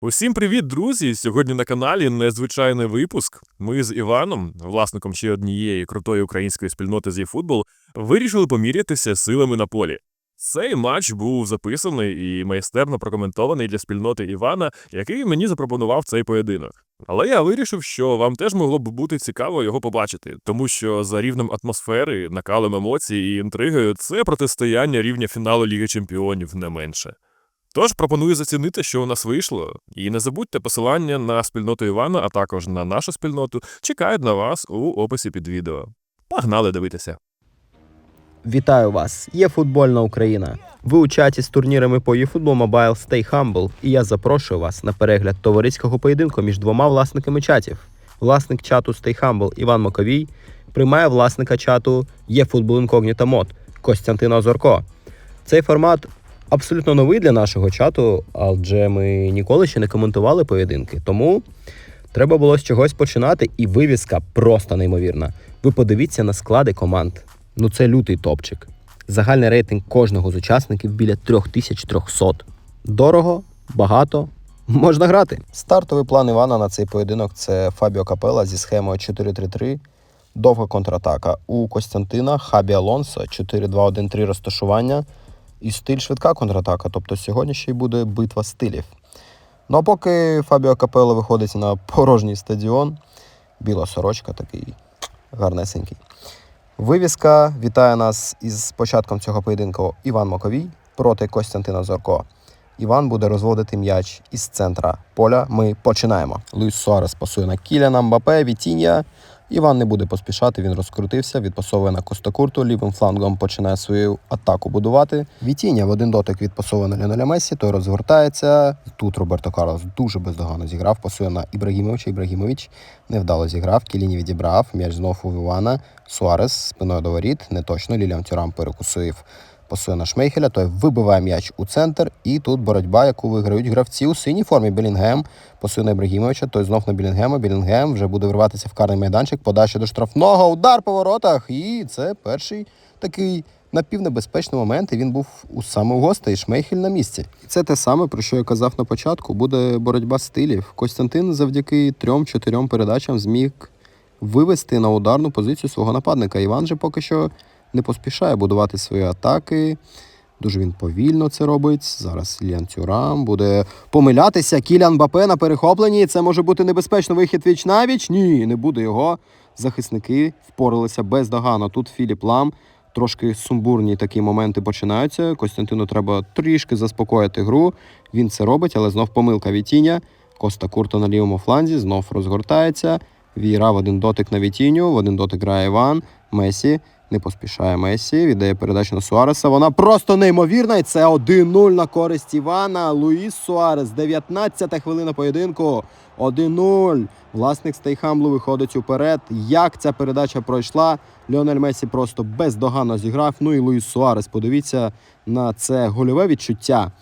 Усім привіт, друзі! Сьогодні на каналі незвичайний випуск. Ми з Іваном, власником ще однієї крутої української спільноти з eFootball, вирішили помірятися силами на полі. Цей матч був записаний і майстерно прокоментований для спільноти Івана, який мені запропонував цей поєдинок. Але я вирішив, що вам теж могло б бути цікаво його побачити, тому що за рівнем атмосфери, накалом емоцій і інтригою це протистояння рівня фіналу Ліги Чемпіонів не менше. Тож пропоную зацінити, що у нас вийшло. І не забудьте посилання на спільноту Івана, а також на нашу спільноту чекають на вас у описі під відео. Погнали дивитися. Вітаю вас! Є футбольна Україна. Ви у чаті з турнірами по eFootball Mobile Stay Humble, і я запрошую вас на перегляд товариського поєдинку між двома власниками чатів. Власник чату Stay Humble Іван Маковій приймає власника чату eFootball Incognito Mod Костянтина Озорко. Цей формат абсолютно новий для нашого чату, адже ми ніколи ще не коментували поєдинки. Тому треба було з чогось починати, і вивіска просто неймовірна. Ви подивіться на склади команд. Ну це лютий топчик. Загальний рейтинг кожного з учасників біля 3300. Дорого, багато, можна грати. Стартовий план Івана на цей поєдинок це Фабіо Капела зі схемою 4-3-3. Довга контратака. У Костянтина Хабі Алонсо 4-2-1-3 розташування і стиль швидка контратака. Тобто сьогодні ще й буде битва стилів. Ну а поки Фабіо Капелло виходить на порожній стадіон, біла сорочка такий гарнесенький. Вивіска вітає нас із початком цього поєдинку Іван Маковій проти Костянтина Зорко. Іван буде розводити м'яч із центра поля. Ми починаємо. Луїс Суарес пасує на Кіляна, Мбапе, Вітіння. Іван не буде поспішати, він розкрутився, відпасовує на Костакурту, лівим флангом починає свою атаку будувати. Вітіння в один дотик відпасовує на Ліоneля Месі, той розгортається. Тут Роберто Карлос дуже бездоганно зіграв, пасує на Ібрагімовича. Ібрагімович невдало зіграв, Кіліні відібрав, м'яч знов у Івана. Суарес спиною до воріт, не точно. Ліліан Тюрам перекусив. Пасує на Шмейхеля, той вибиває м'яч у центр, і тут боротьба, яку виграють гравці у синій формі. Білінгем пасує на Ібрагімовича, той знов на Білінгема. Білінгем вже буде вриватися в карний майданчик, подача до штрафного, удар по воротах. І це перший такий напівнебезпечний момент. І він був у саме у гостей. Шмейхель на місці. І це те саме, про що я казав на початку. Буде боротьба стилів. Костянтин завдяки трьом-чотирьом передачам зміг вивести на ударну позицію свого нападника. Іван же поки що не поспішає будувати свої атаки. Дуже він повільно це робить. Зараз Ліан Тюрам буде помилятися. Кілян Бапе на перехопленні. Це може бути небезпечно. Вихід віч навіч. Ні, не буде його. Захисники впоралися бездоганно. Тут Філіп Лам. Трошки сумбурні такі моменти починаються. Костянтину треба трішки заспокоїти гру. Він це робить, але знов помилка Вітіння. Коста Курта на лівому фланзі знов розгортається. Віра в один дотик на Вітіню, в один дотик грає Іван. Месі не поспішає Месі, віддає передачу на Суареса. Вона просто неймовірна. І це 1-0 на користь Івана. Луїс Суарес, 19-та хвилина поєдинку. 1-0. Власник Стейхамблу виходить уперед. Як ця передача пройшла? Ліонель Месі просто бездоганно зіграв. Ну і Луїс Суарес. Подивіться на це гольове відчуття.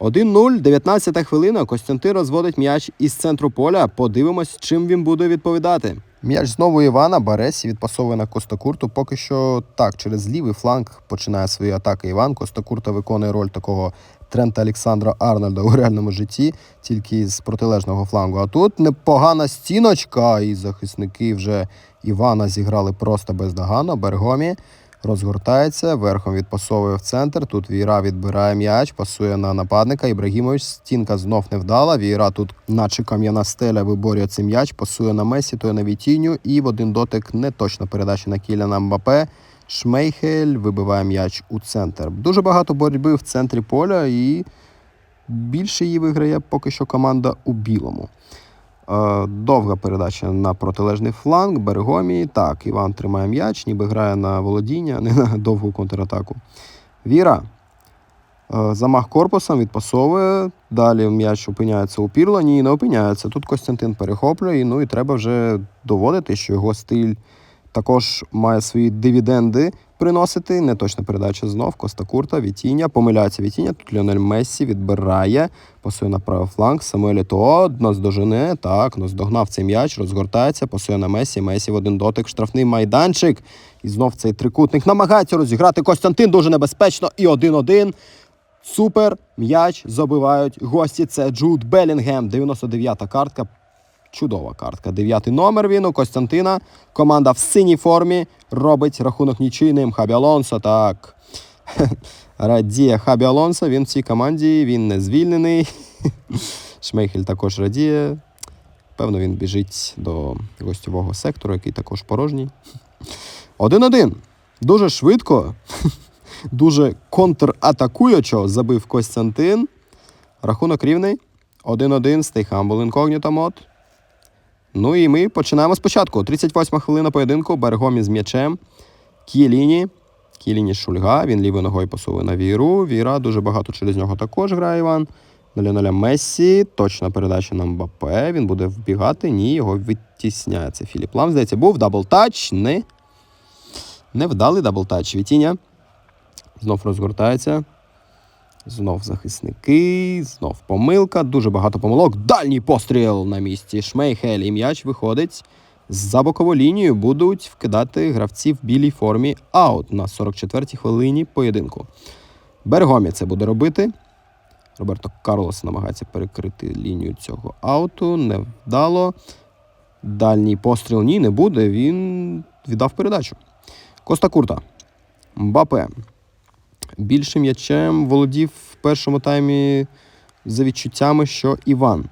1-0, 19 хвилина. Костянтин розводить м'яч із центру поля. Подивимось, чим він буде відповідати. М'яч знову Івана Баресі відпасовує на Костакурту. Поки що так, через лівий фланг починає свої атаки Іван. Костакурта виконує роль такого Трента Олександра Арнольда у реальному житті, тільки з протилежного флангу. А тут непогана стіночка, і захисники вже Івана зіграли просто бездоганно. Бергомі розгортається, верхом відпасовує в центр. Тут Віра відбирає м'яч, пасує на нападника. Ібрагімович, стінка знов не вдала. Віра тут, наче кам'яна стеля, виборює цей м'яч, пасує на Месі, той на Вітіню. І в один дотик не точно передача на Кіляна Мбапе. Шмейхель вибиває м'яч у центр. Дуже багато боротьби в центрі поля, і більше її виграє поки що команда у білому. Е, Довга передача на протилежний фланг, Берегомі. Так, Іван тримає м'яч, ніби грає на володіння, не на довгу контратаку. Віра. Е, Замах корпусом відпасовує. Далі м'яч опиняється у Пірла. Ні, не опиняється. Тут Костянтин перехоплює. Ну і треба вже доводити, що його стиль також має свої дивіденди приносити. Неточна передача знов. Коста Курта, Вітіння. Помиляється Вітіння. Тут Ліонель Мессі відбирає. Пасує на правий фланг. Самуель Ето наздожене. Так, наздогнав цей м'яч, розгортається, пасує на Месі. Месі в один дотик. Штрафний майданчик. І знов цей трикутник намагається розіграти Костянтин дуже небезпечно. І 1-1. Супер. М'яч забивають гості. Це Джуд Белінгем. 99-та картка. Чудова картка. Дев'ятий номер він у Костянтина. Команда в синій формі робить рахунок нічийним. Хабі Алонсо. Так. Радіє Хабі Алонсо. Він в цій команді, він не звільнений. Шмейхель також радіє. Певно, він біжить до гостьового сектору, який також порожній. Один-один. Дуже швидко, дуже контратакуючо забив Костянтин. Рахунок рівний. 1-1, stay humble incognito мод. Ну і ми починаємо спочатку. 38 хвилина поєдинку. Бергомі з м'ячем. Кіеліні. Кіеліні Шульга. Він лівою ногою посуває на віру. Віра дуже багато через нього також грає Іван. 0-0 Мессі. Точна передача на Мбапе. Він буде вбігати. Ні, його відтісняє. Це Філіп Лам. Здається, був даблтач. Не. Невдалий даблтач. Вітіння. Знов розгортається. Знов захисники, знов помилка, дуже багато помилок. Дальній постріл на місці. Шмейхель і м'яч виходить. За бокову лінію будуть вкидати гравці в білій формі аут на 44-й хвилині поєдинку. Бергомі це буде робити. Роберто Карлос намагається перекрити лінію цього ауту. Невдало. Дальній постріл ні, не буде. Він віддав передачу. Коста Курта. Мбапе. Більшим м'ячем володів в першому таймі за відчуттями, що Іван.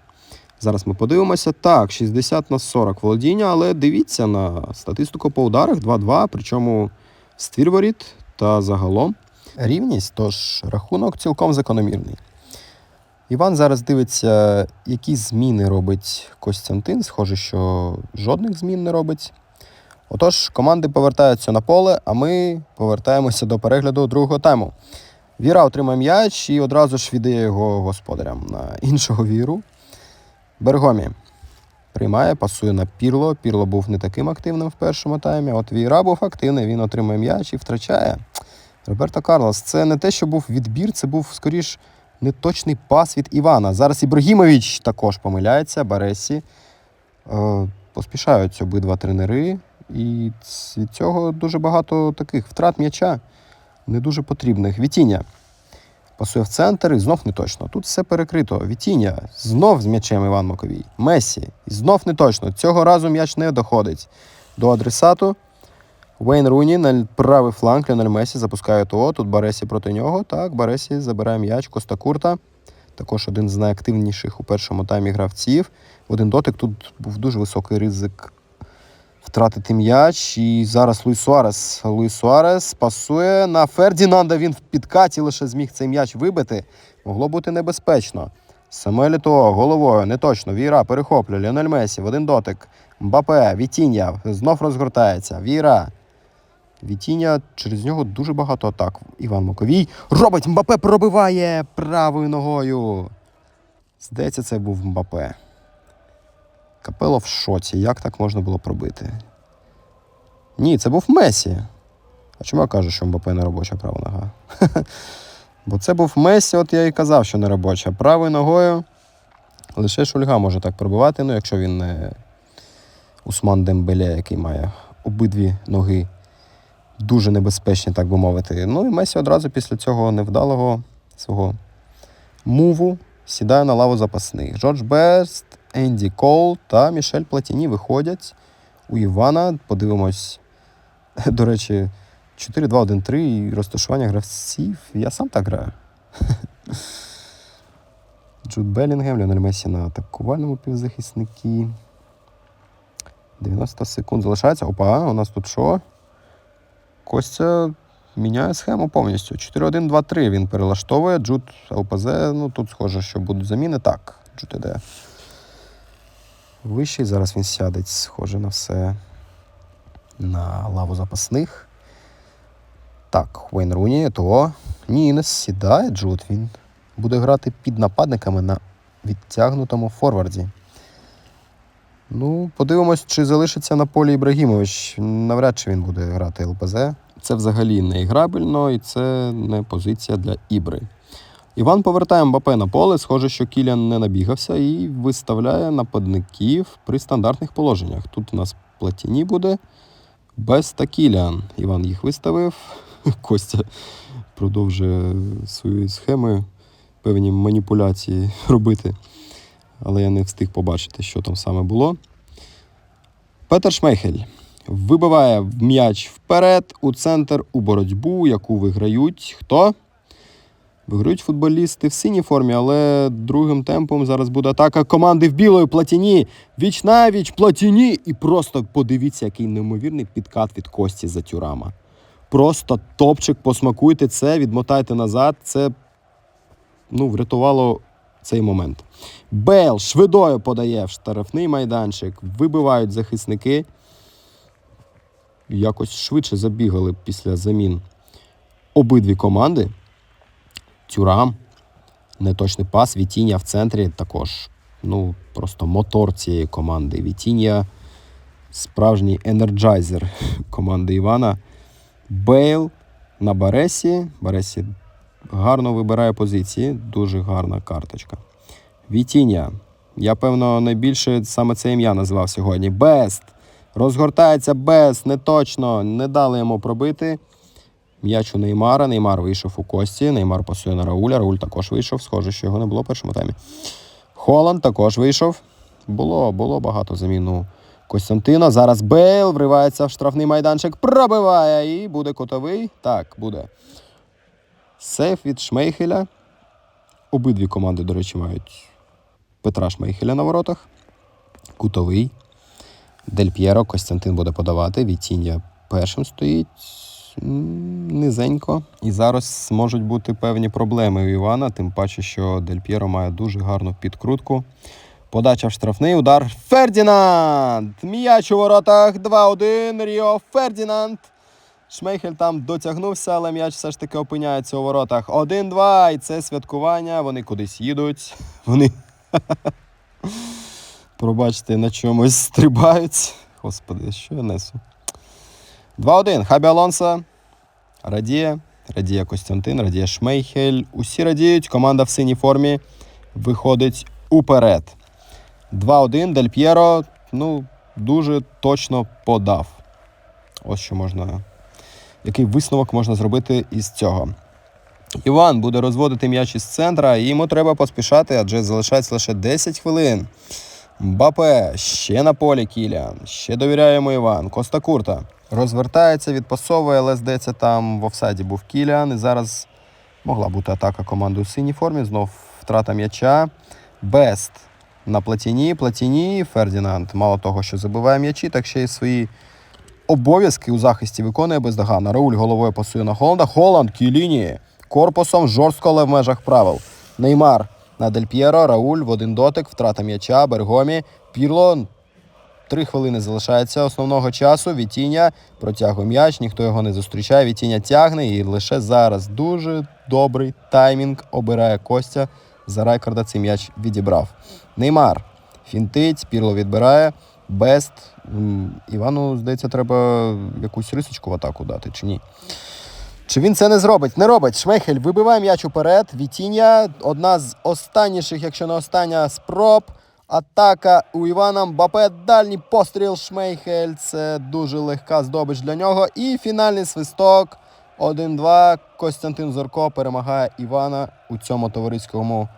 Зараз ми подивимося. Так, 60 на 40 володіння, але дивіться на статистику по ударах 2-2, причому ствір воріт та загалом рівність, тож рахунок цілком закономірний. Іван зараз дивиться, які зміни робить Костянтин. Схоже, що жодних змін не робить. Отож, команди повертаються на поле, а ми повертаємося до перегляду другого тайму. Віра отримає м'яч і одразу ж віддає його господарям на іншого віру. Бергомі приймає, пасує на Пірло. Пірло був не таким активним в першому таймі. От Віра був активний, він отримує м'яч і втрачає. Роберто Карлос, це не те, що був відбір, це був скоріш неточний пас від Івана. Зараз Ібрагімович також помиляється, Баресі. Е, поспішають обидва тренери. І від цього дуже багато таких втрат м'яча не дуже потрібних. Вітіння пасує в центр і знов не точно. Тут все перекрито. Вітіння знов з м'ячем Іван Маковій. Месі і знов не точно. Цього разу м'яч не доходить до адресату. Вейн Руні на правий фланг Ліонель Месі запускає ТО. Тут Баресі проти нього. Так, Баресі забирає м'яч Коста Курта. Також один з найактивніших у першому таймі гравців. В один дотик тут був дуже високий ризик втратити м'яч. І зараз Луїс Суарес. Луїс Суарес пасує на Фердінанда. Він в підкаті лише зміг цей м'яч вибити. Могло бути небезпечно. Самуель Ето головою, не точно. Віра перехоплює. Ліонель Месі в один дотик. Мбапе, Вітіння знов розгортається. Віра. Вітіння через нього дуже багато атак. Іван Маковій робить Мбапе пробиває правою ногою. Здається, це був Мбапе. Капело в шоці. Як так можна було пробити? Ні, це був Месі. А чому я кажу, що Мбапе не робоча права нога? Бо це був Месі, от я і казав, що не робоча. Правою ногою лише Шульга може так пробивати, ну якщо він не Усман Дембеле, який має обидві ноги дуже небезпечні, так би мовити. Ну і Месі одразу після цього невдалого свого муву сідає на лаву запасних. Джордж Бест, Енді Кол та Мішель Платіні виходять у Івана. Подивимось, до речі, 4-2-1-3 і розташування гравців. Я сам так граю. Джуд Белінгем, Леонель Месі на атакувальному півзахисники. 90 секунд залишається. Опа, у нас тут що? Костя міняє схему повністю. 4-1-2-3 він перелаштовує. Джуд ЛПЗ. Ну тут схоже, що будуть заміни. Так, Джуд іде. Вищий. Зараз він сядеть, схоже на все. На лаву запасних. Так, Вейн Руні, то ні, не сідає Джуд. Він буде грати під нападниками на відтягнутому форварді. Ну, подивимось, чи залишиться на полі Ібрагімович. Навряд чи він буде грати ЛПЗ. Це взагалі не іграбельно і це не позиція для Ібри. Іван повертає Мбапе на поле. Схоже, що Кілян не набігався і виставляє нападників при стандартних положеннях. Тут у нас Платіні буде. Без та Кілян. Іван їх виставив. Костя продовжує свої схеми, певні маніпуляції робити. Але я не встиг побачити, що там саме було. Петер Шмейхель вибиває м'яч вперед у центр у боротьбу, яку виграють. Хто? Виграють футболісти в синій формі, але другим темпом зараз буде атака команди в білої платіні. Віч на віч, платіні. І просто подивіться, який неймовірний підкат від Кості за тюрама. Просто топчик, посмакуйте це, відмотайте назад. Це ну, врятувало цей момент. Бейл швидою подає в штрафний майданчик. Вибивають захисники. Якось швидше забігали після замін обидві команди. Тюрам, неточний пас, Вітіння в центрі також. Ну, просто мотор цієї команди. Вітіння справжній енерджайзер команди Івана. Бейл на Баресі. Баресі гарно вибирає позиції. Дуже гарна карточка. Вітіння. Я, певно, найбільше саме це ім'я назвав сьогодні. Бест. Розгортається Бест. Неточно. Не дали йому пробити. М'яч у Неймара. Неймар вийшов у кості. Неймар пасує на Рауля. Рауль також вийшов. Схоже, що його не було в першому таймі. Холанд також вийшов. Було, було багато замін у Костянтина. Зараз Бейл вривається в штрафний майданчик, пробиває і буде котовий. Так, буде. Сейф від Шмейхеля. Обидві команди, до речі, мають Петра Шмейхеля на воротах. Кутовий. Дель П'єро, Костянтин буде подавати. Вітіння першим стоїть. Низенько. І зараз можуть бути певні проблеми у Івана, тим паче, що Дель П'єро має дуже гарну підкрутку. Подача в штрафний удар. Фердінанд! М'яч у воротах. 2-1. Ріо Фердінанд. Шмейхель там дотягнувся, але м'яч все ж таки опиняється у воротах. 1-2. І це святкування. Вони кудись їдуть. Вони. Пробачте, на чомусь стрибають. Господи, що я несу? 2-1. Хабі Алонсо. Радіє. Радіє Костянтин, радіє Шмейхель. Усі радіють. Команда в синій формі виходить уперед. 2-1. Дель П'єро. Ну, дуже точно подав. Ось що можна. Який висновок можна зробити із цього? Іван буде розводити м'яч із центра, і йому треба поспішати, адже залишається лише 10 хвилин. Мбапе ще на полі Кіліан. Ще довіряємо Іван. Коста Курта розвертається, відпасовує, але здається, там в офсайді був Кіліан. І зараз могла бути атака команди у синій формі. Знов втрата м'яча. Бест на платіні. Платіні Фердінанд. Мало того, що забиває м'ячі, так ще й свої обов'язки у захисті виконує бездоганно. Рауль головою пасує на Холланда. Холланд Кіліні. Корпусом жорстко, але в межах правил. Неймар на Дель П'єро, Рауль в один дотик, втрата м'яча, Бергомі, Пірло. Три хвилини залишається основного часу. Вітіння протягує м'яч, ніхто його не зустрічає. Вітіння тягне і лише зараз дуже добрий таймінг обирає Костя. За Райкарда цей м'яч відібрав. Неймар фінтить, Пірло відбирає. Бест. Івану, здається, треба якусь рисочку в атаку дати, чи ні? Чи він це не зробить? Не робить. Шмейхель вибиває м'яч уперед. Вітіння. Одна з останніших, якщо не остання, спроб. Атака у Івана Мбапе. Дальній постріл Шмейхель. Це дуже легка здобич для нього. І фінальний свисток. 1-2. Костянтин Зорко перемагає Івана у цьому товариському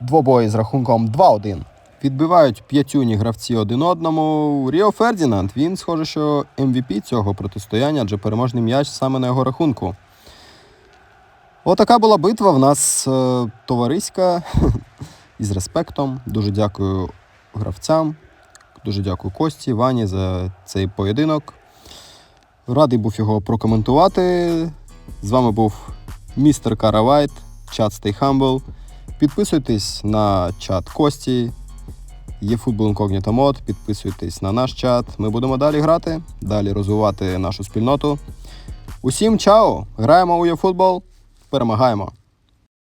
двобої з рахунком 2-1. Відбивають п'ятюні гравці один одному. Ріо Фердінанд. Він, схоже, що MVP цього протистояння, адже переможний м'яч саме на його рахунку. Отака була битва в нас е, із респектом. Дуже дякую гравцям, дуже дякую Кості, Вані за цей поєдинок. Радий був його прокоментувати. З вами був містер Каравайт, чат Stay Humble. Підписуйтесь на чат Кості. Є футбол Incognito Mod. Підписуйтесь на наш чат. Ми будемо далі грати, далі розвивати нашу спільноту. Усім чао! Граємо у ЄФутбол, перемагаємо!